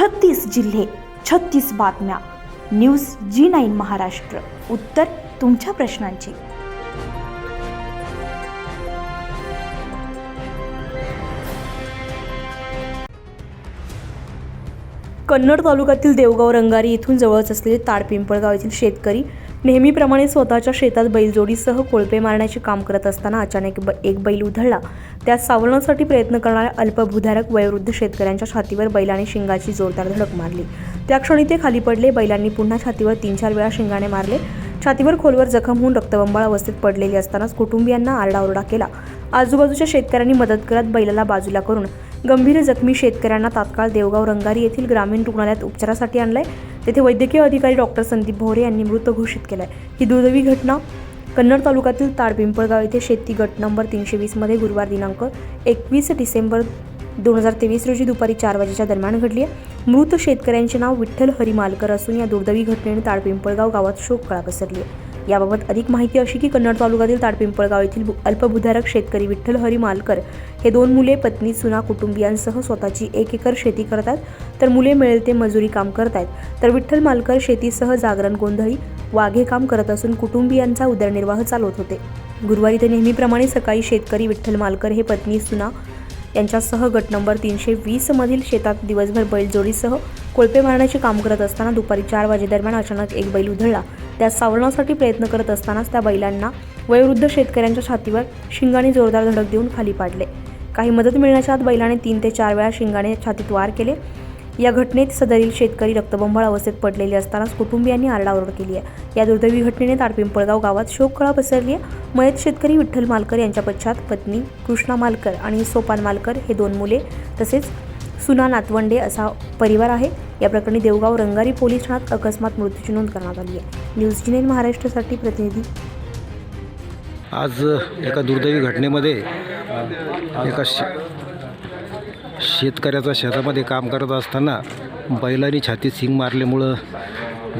छत्तीस जिल्हे छत्तीस बातम्या. News G nine Maharashtra. उत्तर तुमच्या प्रश्नांची. कन्नड तालुक्यातील देवगाव रंगारी इथून जवळच असलेले ताडपिंपळगाव येथील शेतकरी नेहमीप्रमाणे स्वतःच्या शेतात बैलजोडीसह कोळपे मारण्याचे काम करत असताना अचानक ब- एक बैल उधळला. त्यात सावरण्यासाठी प्रयत्न करणाऱ्या अल्पभूधारक वयोवृद्ध शेतकऱ्यांच्या छातीवर बैलाने शिंगाची जोरदार धडक मारली. त्या क्षणी ते खाली पडले. बैलांनी पुन्हा छातीवर तीन चार वेळा शिंगाने मारले. छातीवर खोलवर जखम होऊन रक्तबंबाळ अवस्थेत पडलेली असतानाच कुटुंबियांना आरडाओरडा केला. आजूबाजूच्या शेतकऱ्यांनी मदत करत बैलाला बाजूला करून गंभीर जखमी शेतकऱ्यांना तात्काळ देवगाव रंगारी येथील ग्रामीण रुग्णालयात उपचारासाठी आणलंय. तेथे वैद्यकीय अधिकारी डॉक्टर संदीप भोरे यांनी मृत घोषित केलाय. ही दुर्दैवी घटना कन्नड तालुक्यातील ताडपिंपळगाव येथे शेती गट नंबर तीनशे वीसमध्ये गुरुवार दिनांक एकवीस डिसेंबर दोन हजार तेवीस रोजी दुपारी चार वाजेच्या दरम्यान घडली आहे. मृत शेतकऱ्यांचे नाव विठ्ठल हरी मालकर असून या दुर्दैवी घटनेने ताडपिंपळगाव गावात शोककळा पसरली आहे. याबाबत अधिक माहिती अशी की कन्नड तालुक्यातील ताडपिंपळगाव येथील अल्पभूधारक शेतकरी विठ्ठल हरी मालकर हे दोन मुले पत्नी सुना कुटुंबियांसह स्वतःची एक एकर शेती करतात. तर मुले मिळेल ते मजुरी काम करतात तर विठ्ठल मालकर शेतीसह जागरण गोंधळी वाघे काम करत असून कुटुंबियांचा उदरनिर्वाह चालवत होते. गुरुवारी ते नेहमीप्रमाणे सकाळी शेतकरी विठ्ठल मालकर हे पत्नी सुना यांच्यासह गट नंबर तीनशे वीसमधील शेतात दिवसभर बैलजोडीसह कोळपे मारण्याचे काम करत असताना दुपारी चार वाजेदरम्यान अचानक एक बैल उधळला. त्या सावरण्यासाठी प्रयत्न करत असतानाच त्या बैलांना वयोवृद्ध शेतकऱ्यांच्या छातीवर शिंगाने जोरदार धडक देऊन खाली पाडले. काही मदत मिळण्याच्या आत बैलाने तीन ते चार वेळा शिंगाने छातीत वार केले. या घटनेत सदरील शेतकरी रक्तबंबाळ अवस्थेत पडलेले असतानाच कुटुंबियांनी आरडाओरड केली आहे. या दुर्दैवी घटनेने ताडपिंपळगाव गावात शोककळा पसरली आहे. मयत शेतकरी विठ्ठल मालकर यांच्या पश्चात पत्नी कृष्णा मालकर आणि सोपान मालकर हे दोन मुले तसेच सुना नातवंडे असा परिवार आहे. या प्रकरणी देवगाव रंगारी पोलीस ठाण्यात अकस्मात मृत्यूची नोंद करण्यात आली आहे. न्यूज जिनेन महाराष्ट्रासाठी प्रतिनिधी आज एका दुर्दैवी घटनेमध्ये एका शेतकऱ्याचा शेतामध्ये काम करत असताना बैलांनी छातीत सिंग मारल्यामुळं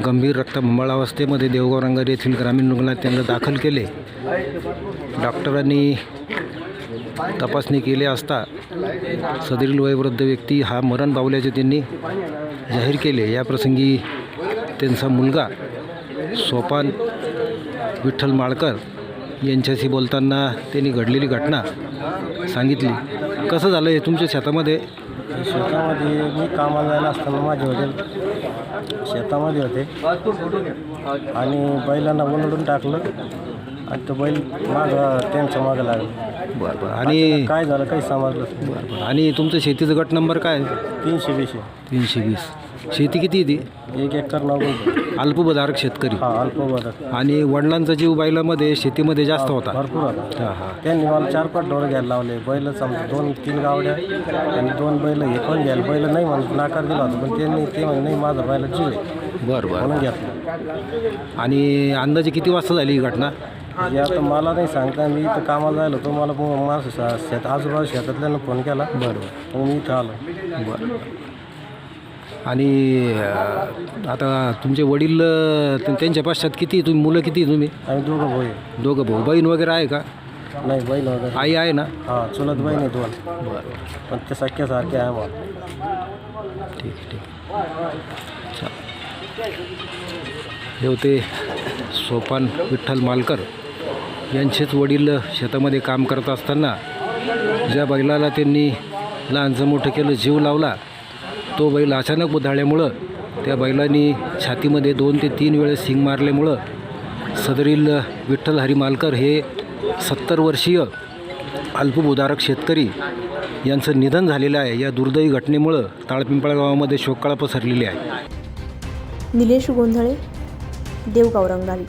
गंभीर रक्तमंबळावस्थेमध्ये देवगाव येथील ग्रामीण रुग्णालयात त्यांना दाखल केले. डॉक्टरांनी तपासणी केली असता सदरील वयोवृद्ध व्यक्ती हा मरण पावल्याचे त्यांनी जाहीर केले. या प्रसंगी त्यांचा मुलगा सोपान विठ्ठल माळकर यांच्याशी बोलताना त्यांनी घडलेली घटना सांगितली. कसं झालं हे तुमच्या शेतामध्ये? शेतामध्ये मी कामाला जायला असताना माझे वडील शेतामध्ये होते. आणि बैलांना बोलडून टाकलं. आणि तो बैल मागं त्यांच्या मागं लागलं. बरं बरं. आणि काय झालं काही समजलं बरं बरं. आणि तुमचं शेतीचं गट नंबर काय? तीनशे वीस. तीनशे वीस. शेती किती आहे ती? एक एकर नऊ अल्पभधारक शेतकरी. हा अल्पभरत आणि वडिलांचा जीव बैलामध्ये शेतीमध्ये जास्त होता. भरपूर होता. हां हां. त्यांनी मला चार पाच ढोरं घ्यायला लावले. बैल समजा दोन तीन गावड्या. आणि दोन बैल हे पण घ्यायला बैल नाही म्हणून नाकार दिला होता पण त्यांनी ते म्हणे नाही माझा बैल जीव आहे. बरं बरं. म्हणून घेतलं. आणि अंदाजे किती वाजता झाली ही घटना? हे आता मला नाही सांगता मी इथं कामाला जायला होतो मला मग माझं शा- शेत आजूबाजू शेतातल्यानं फोन केला. बरं मग मी इथं आलो. बरं आणि अं, आता तुमचे वडील अं, त्यांच्या पश्चात किती तुम्ही मुलं किती तुम्ही? आम्ही दोघं भाऊ आहे. दोघं भाऊ. बहीण वगैरे आहे का? नाही बहीण वगैरे. आई आहे ना? हां चुलत बहीण आहे दोन. बरं. पण ते सख्यासारखे आहे आम्हाला. ठीक आहे, ठीक आहे. हे होते सोपान विठ्ठल मालकर. यांचेच वडील शेतामध्ये काम करत असताना ज्या बैलाला त्यांनी लहानचं मोठं केलं जीव लावला तो बैल अचानक उधाळल्यामुळं त्या बैलांनी छातीमध्ये दोन ते तीन वेळेस सिंग मारल्यामुळं सदरील विठ्ठल हरिमालकर हे सत्तर वर्षीय अल्पभूधारक शेतकरी यांचं निधन झालेलं आहे. या दुर्दैवी घटनेमुळं ताळपिंपळा गावामध्ये शोककळा पसरलेली आहे. निलेश गोंधळे देवगाव रंगारी.